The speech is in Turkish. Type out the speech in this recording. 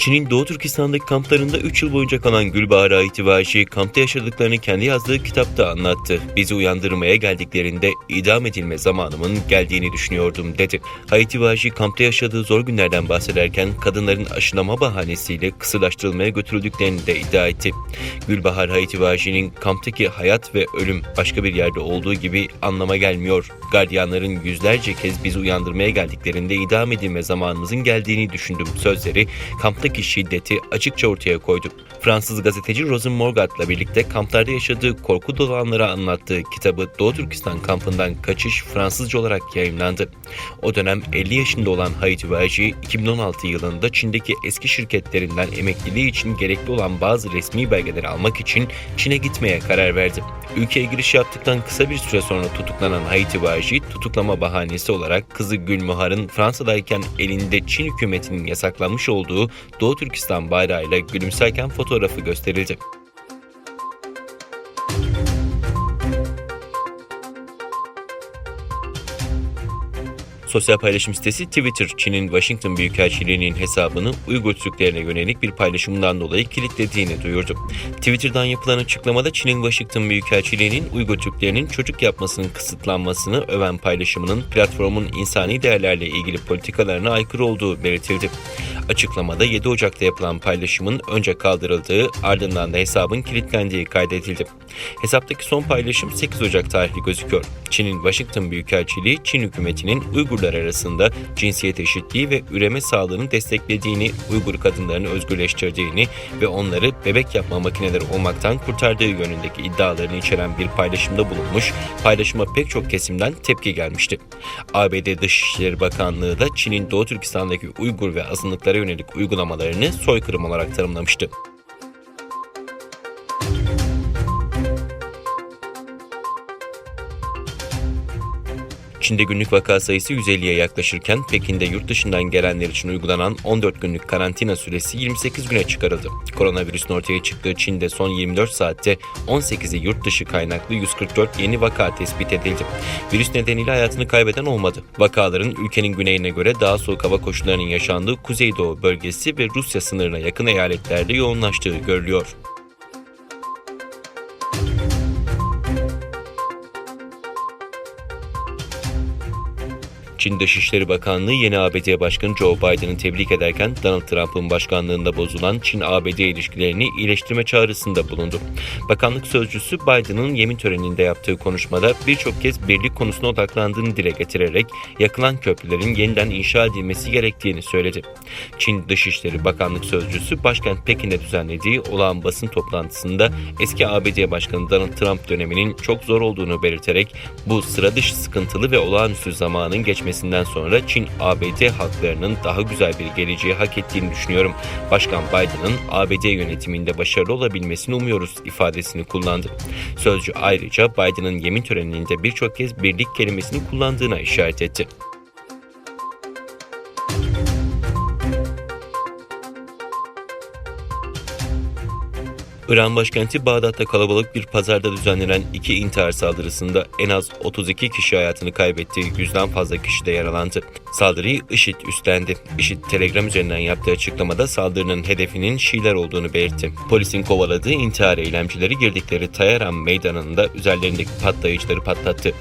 Çin'in Doğu Türkistan'daki kamplarında 3 yıl boyunca kalan Gülbahar Aitivaji, kampta yaşadıklarını kendi yazdığı kitapta anlattı. Bizi uyandırmaya geldiklerinde idam edilme zamanımın geldiğini düşünüyordum dedi. Aitivaji kampta yaşadığı zor günlerden bahsederken kadınların aşılama bahanesiyle kısırlaştırılmaya götürüldüklerini de iddia etti. Gülbahar Aitivaji'nin kamptaki hayat ve ölüm başka bir yerde olduğu gibi anlama gelmiyor. Gardiyanların yüzlerce kez bizi uyandırmaya geldiklerinde idam edilme zamanımızın geldiğini düşündüm sözleri kamptaki şiddeti açıkça ortaya koydu. Fransız gazeteci Rosen Morgat'la birlikte kamplarda yaşadığı korku dolu anları anlattığı kitabı Doğu Türkistan kampından kaçış Fransızca olarak yayımlandı. O dönem 50 yaşında olan Haiti Vaji 2016 yılında Çin'deki eski şirketlerinden emekliliği için gerekli olan bazı resmi belgeleri almak için Çin'e gitmeye karar verdi. Ülkeye giriş yaptıktan kısa bir süre sonra tutuklanan Haiti Vaji, tutuklama bahanesi olarak kızı Gülmuhar'ın Fransa'dayken elinde Çin hükümetinin yasaklanmış olduğu Doğu Türkistan bayrağıyla gülümserken fotoğrafı gösterildi. Sosyal paylaşım sitesi Twitter, Çin'in Washington Büyükelçiliği'nin hesabını Uygur Türklerine yönelik bir paylaşımından dolayı kilitlediğini duyurdu. Twitter'dan yapılan açıklamada Çin'in Washington Büyükelçiliği'nin Uygur Türklerinin çocuk yapmasının kısıtlanmasını öven paylaşımının platformun insani değerlerle ilgili politikalarına aykırı olduğu belirtildi. Açıklamada 7 Ocak'ta yapılan paylaşımın önce kaldırıldığı ardından da hesabın kilitlendiği kaydedildi. Hesaptaki son paylaşım 8 Ocak tarihli gözüküyor. Çin'in Washington Büyükelçiliği, Çin hükümetinin Uygurlar arasında cinsiyet eşitliği ve üreme sağlığını desteklediğini, Uygur kadınlarını özgürleştirdiğini ve onları bebek yapma makineleri olmaktan kurtardığı yönündeki iddialarını içeren bir paylaşımda bulunmuş, paylaşıma pek çok kesimden tepki gelmişti. ABD Dışişleri Bakanlığı da Çin'in Doğu Türkistan'daki Uygur ve azınlıklara yönelik uygulamalarını soykırım olarak tanımlamıştı. Çin'de günlük vaka sayısı 150'ye yaklaşırken Pekin'de yurt dışından gelenler için uygulanan 14 günlük karantina süresi 28 güne çıkarıldı. Koronavirüsün ortaya çıktığı Çin'de son 24 saatte 18'i yurt dışı kaynaklı 144 yeni vaka tespit edildi. Virüs nedeniyle hayatını kaybeden olmadı. Vakaların ülkenin güneyine göre daha soğuk hava koşullarının yaşandığı Kuzeydoğu bölgesi ve Rusya sınırına yakın eyaletlerde yoğunlaştığı görülüyor. Çin Dışişleri Bakanlığı yeni ABD Başkanı Joe Biden'ı tebrik ederken Donald Trump'ın başkanlığında bozulan Çin-ABD ilişkilerini iyileştirme çağrısında bulundu. Bakanlık sözcüsü Biden'ın yemin töreninde yaptığı konuşmada birçok kez birlik konusuna odaklandığını dile getirerek yakılan köprülerin yeniden inşa edilmesi gerektiğini söyledi. Çin Dışişleri Bakanlık sözcüsü başkent Pekin'de düzenlediği olağan basın toplantısında eski ABD Başkanı Donald Trump döneminin çok zor olduğunu belirterek bu sıra dışı sıkıntılı ve olağanüstü zamanın geçmesi seçilmesinden sonra Çin ABD halklarının daha güzel bir geleceği hak ettiğini düşünüyorum. Başkan Biden'ın ABD yönetiminde başarılı olabilmesini umuyoruz ifadesini kullandı. Sözcü ayrıca Biden'ın yemin töreninde birçok kez birlik kelimesini kullandığına işaret etti. İran başkenti Bağdat'ta kalabalık bir pazarda düzenlenen iki intihar saldırısında en az 32 kişi hayatını kaybetti, yüzden fazla kişi de yaralandı. Saldırıyı IŞİD üstlendi. IŞİD Telegram üzerinden yaptığı açıklamada saldırının hedefinin Şiiler olduğunu belirtti. Polisin kovaladığı intihar eylemcileri girdikleri Tayaran meydanında üzerlerindeki patlayıcıları patlattı.